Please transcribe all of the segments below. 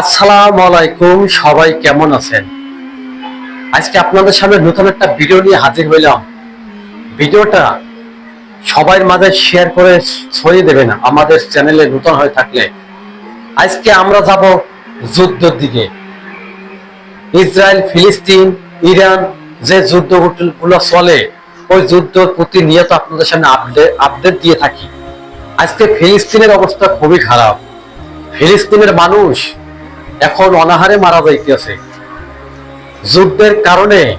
আসসালামু আলাইকুম, সবাই কেমন আছেন? আজকে আপনাদের সামনে নতুন একটা ভিডিও নিয়ে হাজির হইলাম। ভিডিওটা সবার মাঝে শেয়ার করে ছড়িয়ে দেবেন আমাদের চ্যানেলে নতুন হয়ে থাকলে। আজকে আমরা যাব যুদ্ধের দিকে। ইসরায়েল, ফিলিস্তিন, ইরান যে যুদ্ধ যুদ্ধগুলো চলে, ওই যুদ্ধ প্রতিনিয়ত আপনাদের সামনে আপডেট আপডেট দিয়ে থাকি। আজকে ফিলিস্তিনের অবস্থা খুবই খারাপ। ফিলিস্তিনের মানুষ এখন অনাহারে মারা যাইতেছে। যুদ্ধের কারণে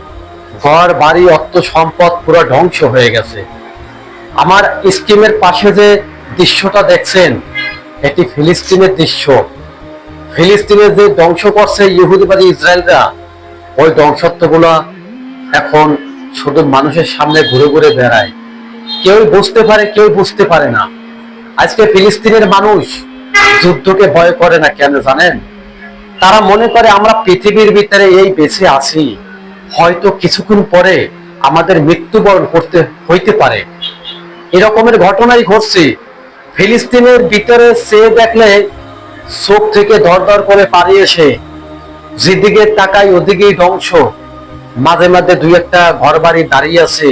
ঘর, বাড়ি, অর্থ, সম্পদ পুরো ধ্বংস হয়ে গেছে। আমার স্কিমের পাশে যে দৃশ্যটা দেখছেন, এটি ফিলিস্তিনের দৃশ্য। ফিলিস্তিনের যে ধ্বংস করছে ইহুদিবাদী ইসরায়েলরা, ওই ধ্বংসত্বগুলো এখন শুধু মানুষের সামনে ঘুরে ঘুরে বেড়ায়। কেউ বুঝতে পারে কেউ বুঝতে পারে না। আজকে ফিলিস্তিনের মানুষ যুদ্ধকে ভয় করে না কেন জানেন? তারা মনে করে আমরা পৃথিবীর ভিতরে এই বেঁচে আছি। হয়তো কিছুক্ষণ পরে আমাদের মৃত্যুবরণ করতে হইতে পারে। এরকমের ঘটনাই ঘটছে। ফিলিস্তিনের ভিতরে সে দেখলে চোখ থেকে দর দর করে পালিয়ে এসে যেদিকে তাকাই ওদিকেই ধ্বংস। মাঝে মাঝে দুই একটা ঘর বাড়ি দাঁড়িয়ে আছে।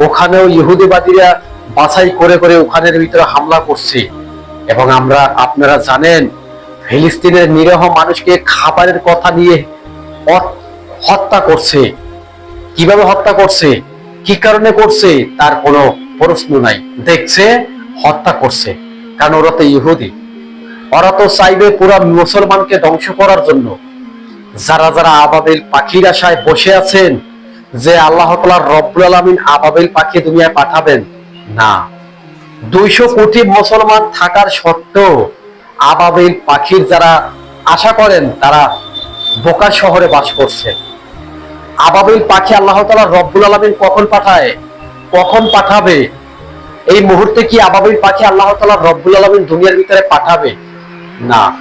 ওখানেও ইহুদিবাদীরা বাছাই করে করে ওখানের ভিতরে হামলা করছে। এবং আমরা আপনারা জানেন ফিলিস্তিনের নিরহ মানুষকে খাবারের কথা নিয়ে হত্যা করছে। কীভাবে হত্যা করছে? কি কারণে করছে? তার কোনো প্রশ্ন নাই। দেখছে, হত্যা করছে। কারণ ওরা তো ইহুদি। ওরা তো চাইবে পুরো মুসলমানকে ধ্বংস করার জন্য। যারা যারা আবাবিল পাখির আশায় বসে আছেন, যে আল্লাহ তাআলা রব্বুল আলামিন আবাবিল পাখি দুনিয়ায় পাঠাবেন, না। দুইশো কোটি মুসলমান থাকার সত্ত্বেও আবাবিল পাখির যারা আশা করেন তারা বোকা শহরে বাস করছে। আবাবিল পাখি আল্লাহ তাআলা রব্বুল আলামিন কখন পাঠায়? কখন পাঠাবে? এই মুহূর্তে কি আবাবিল পাখি আল্লাহ তাআলা রব্বুল আলামিন দুনিয়ার ভিতরে পাঠাবে? না।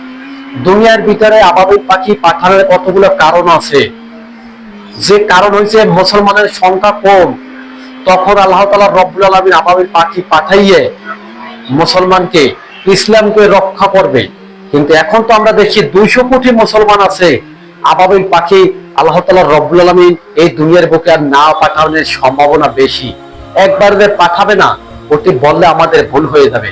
দুনিয়ার ভিতরে আবাবিল পাখি পাঠানোর কতগুলো কারণ আছে? যে কারণ হয়েছে মুসলমানের সংখ্যা কম। তখন আল্লাহ তালা রব্বুল আলমিন আবাবিল পাখি পাঠাইয়ে মুসলমানকে ইসলামকে রক্ষা করবে। কিন্তু এখন তো আমরা দেখছি দুইশো কোটি মুসলমান আছে। আবাবিল পাখি আল্লাহ তালা রব্বুল আলমিন এই দুনিয়ার বুকে আর না পাঠানোর সম্ভাবনা বেশি। একবার পাঠাবে না ওটি বললে আমাদের ভুল হয়ে যাবে।